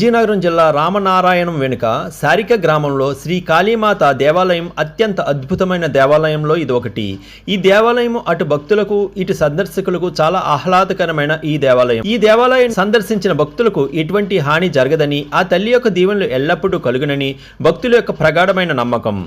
విజయనగరం జిల్లా రామనారాయణం వెనుక సారిక గ్రామంలో శ్రీ కాళీమాత దేవాలయం అత్యంత అద్భుతమైన దేవాలయంలో ఇది ఒకటి. ఈ దేవాలయం అటు భక్తులకు ఇటు సందర్శకులకు చాలా ఆహ్లాదకరమైన ఈ దేవాలయం. ఈ దేవాలయం సందర్శించిన భక్తులకు ఎటువంటి హాని జరగదని ఆ తల్లి యొక్క దీవెనలు ఎల్లప్పుడూ కలుగునని భక్తుల యొక్క ప్రగాఢమైన నమ్మకం.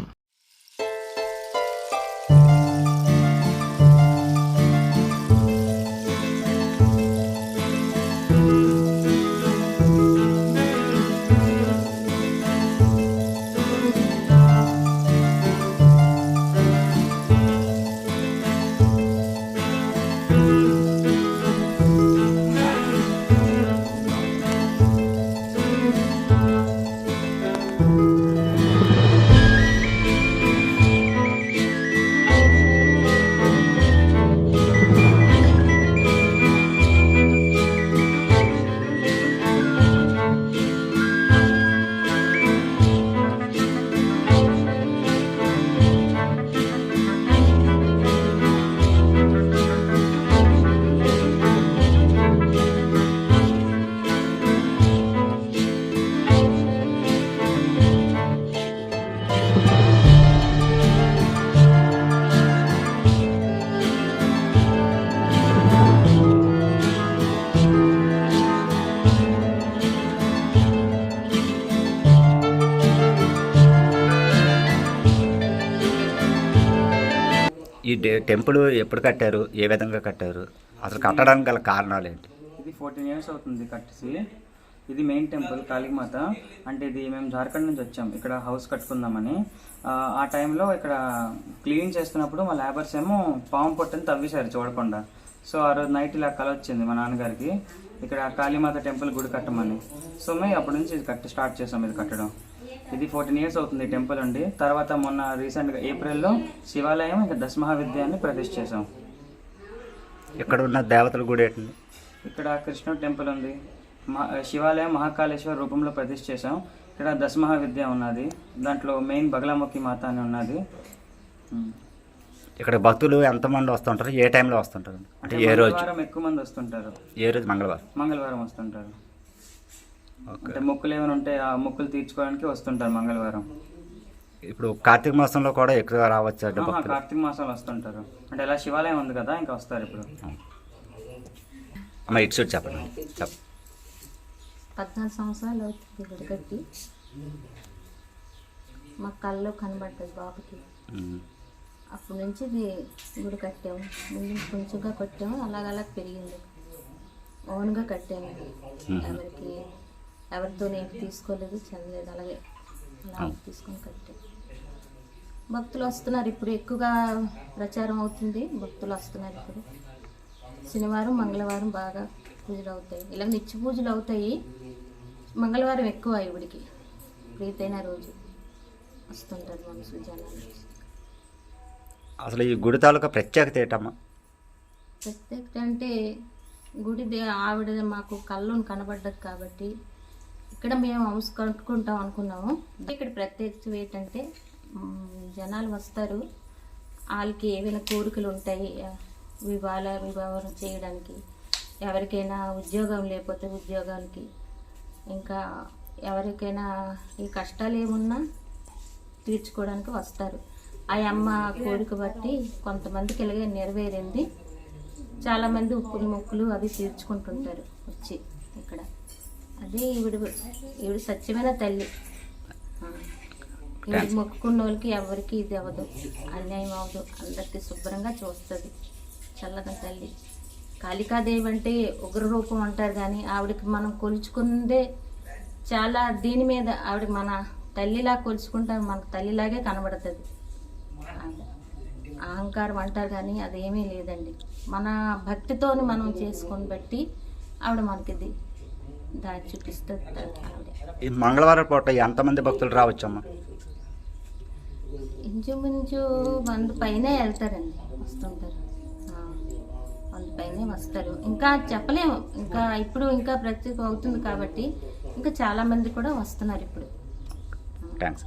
ఈ డే- టెంపుల్ ఎప్పుడు కట్టారు? ఏ విధంగా కట్టారు? అసలు కట్టడానికి గల కారణాలు ఏంటి? ఇది ఫోర్టీన్ ఇయర్స్ అవుతుంది కట్టేసి. ఇది మెయిన్ టెంపుల్ కాళీమాత. అంటే ఇది మేము జార్ఖండ్ నుంచి వచ్చాం. ఇక్కడ హౌస్ కట్టుకుందామని. ఆ, ఆ టైంలో ఇక్కడ క్లీన్ చేస్తున్నప్పుడు మా లేబర్స్ ఏమో పాము పొట్టని తవ్వేశారు చూడకుండా. సో ఆ రోజు నైట్ ఇలా కల వచ్చింది మా నాన్నగారికి. ఇక్కడ కాళీమాత టెంపుల్ గుడి కట్టమని. సో మేము అప్పటి నుంచి ఇది కట్టి స్టార్ట్ చేసాం ఇది కట్టడం. ఇది ఫోర్టీన్ ఇయర్స్ అవుతుంది టెంపుల్ ఉండి తర్వాత మొన్న రీసెంట్గా ఏప్రిల్లో శివాలయం ఇంకా దశమహావిద్యాన్ని ప్రతిష్ఠ చేసాం. ఇక్కడ ఉన్న దేవతల గుడి ఏంటి ఇక్కడ కృష్ణుడు టెంపుల్ ఉంది. మహా శివాలయం మహాకాళేశ్వర రూపంలో ప్రతిష్ఠ చేసాం. ఇక్కడ దశమహా విద్య ఉన్నది. దాంట్లో మెయిన్ బగలాముఖి మాత అని ఉన్నది. ఇక్కడ భక్తులు ఎంతమంది వస్తుంటారు? ఏ టైంలో వస్తుంటారు? అంటే ఏ రోజు? మంగళవారం ఎక్కువ మంది వస్తుంటారు. ఏ రోజు? మంగళవారం. మంగళవారం వస్తుంటారు. ఓకే. అంటే మొక్కులు ఏమైనా ఉంటే ఆ మొక్కులు తీర్చుకోవడానికి వస్తుంటారు మంగళవారం. ఇప్పుడు కార్తీక మాసంలో కూడా ఎక్కువ రావచ్చు అంటే ఆహా, భక్తులు? కార్తీక మాసాలు వస్తుంటారు. అంటే ఇలా శివాలయం ఉంది కదా ఇంకా వస్తారు ఇప్పుడు. అమ్మ ఇటు చెప్పండి. చెప్ప. పద్నాలుగు సంవత్సరాలు అవుతుంది కట్టి. మా కళ్ళు కనబడ్డది బాబుకి. ఉమ్. అప్పటి నుంచి ఇది గుడి కట్టాము. ముందు కొంచెంగా కట్టాము. అలాగ అలా పెరిగింది. ఓన్గా కట్టాము. ఎవరికి ఎవరితో నేను తీసుకోలేదు చెందలేదు అలాగే. అలా తీసుకొని కట్టాము భక్తులు వస్తున్నారు ఇప్పుడు. ఎక్కువగా ప్రచారం అవుతుంది. భక్తులు వస్తున్నారు ఇప్పుడు. శనివారం మంగళవారం బాగా పూజలు అవుతాయి. ఇలా నిత్య పూజలు అవుతాయి. మంగళవారం ఎక్కువ ఇవిడికి ప్రీతైన రోజు వస్తుంటారు మనుషులు జనాలు. అసలు ఈ గుడి తాలూకా ప్రత్యేకత ఏంటమ్మా? ప్రత్యేకత అంటే గుడి ఆవిడ మాకు కళ్ళు కనబడ్డది కాబట్టి ఇక్కడ మేము హౌస్ కట్టుకుంటాం అనుకున్నాము. ఇక్కడ ప్రత్యేకత ఏంటంటే జనాలు వస్తారు. వాళ్ళకి ఏవైనా కోరికలు ఉంటాయి వివాహ వివాహం చేయడానికి. ఎవరికైనా ఉద్యోగం లేకపోతే ఉద్యోగాలకి ఇంకా ఎవరికైనా ఈ కష్టాలు ఏమున్నా తీర్చుకోవడానికి వస్తారు. ఆ అమ్మ కోరిక బట్టి కొంతమందికి ఇలాగే నెరవేరింది. చాలామంది ఉప్పులు మొక్కులు అవి తీర్చుకుంటుంటారు వచ్చి ఇక్కడ. అదే ఈవిడ ఈవిడ సత్యమైన తల్లి. ఈవిడ మొక్కుకున్న వాళ్ళకి ఎవరికి ఇది అవ్వదు. అన్యాయం అవ్వదు. అందరికీ శుభ్రంగా చూస్తుంది. చల్లగా తల్లి. కాళికాదేవి అంటే ఉగ్ర రూపం అంటారు కానీ ఆవిడకి మనం కొలుచుకుందే చాలా దీని మీద ఆవిడకి మన తల్లిలా కొలుచుకుంటాం మనకు తల్లిలాగే కనబడుతుంది. అహంకారం అంటారు కానీ అదేమీ లేదండి. మన భక్తితోని మనం చేసుకొని బట్టి ఆవిడ మనకి ఇది దారి చూపిస్తుంది మంగళవారం పూట ఎంతమంది భక్తులు రావచ్చమ్మా? ఇంచుమించు వంద పైనే వెళ్తారండి వస్తుంటారు. వంద పైనే వస్తారు. ఇంకా చెప్పలేము. ఇంకా ఇప్పుడు ఇంకా ప్రత్యేకం అవుతుంది కాబట్టి ఇంకా చాలా మంది కూడా వస్తున్నారు ఇప్పుడు. థ్యాంక్స్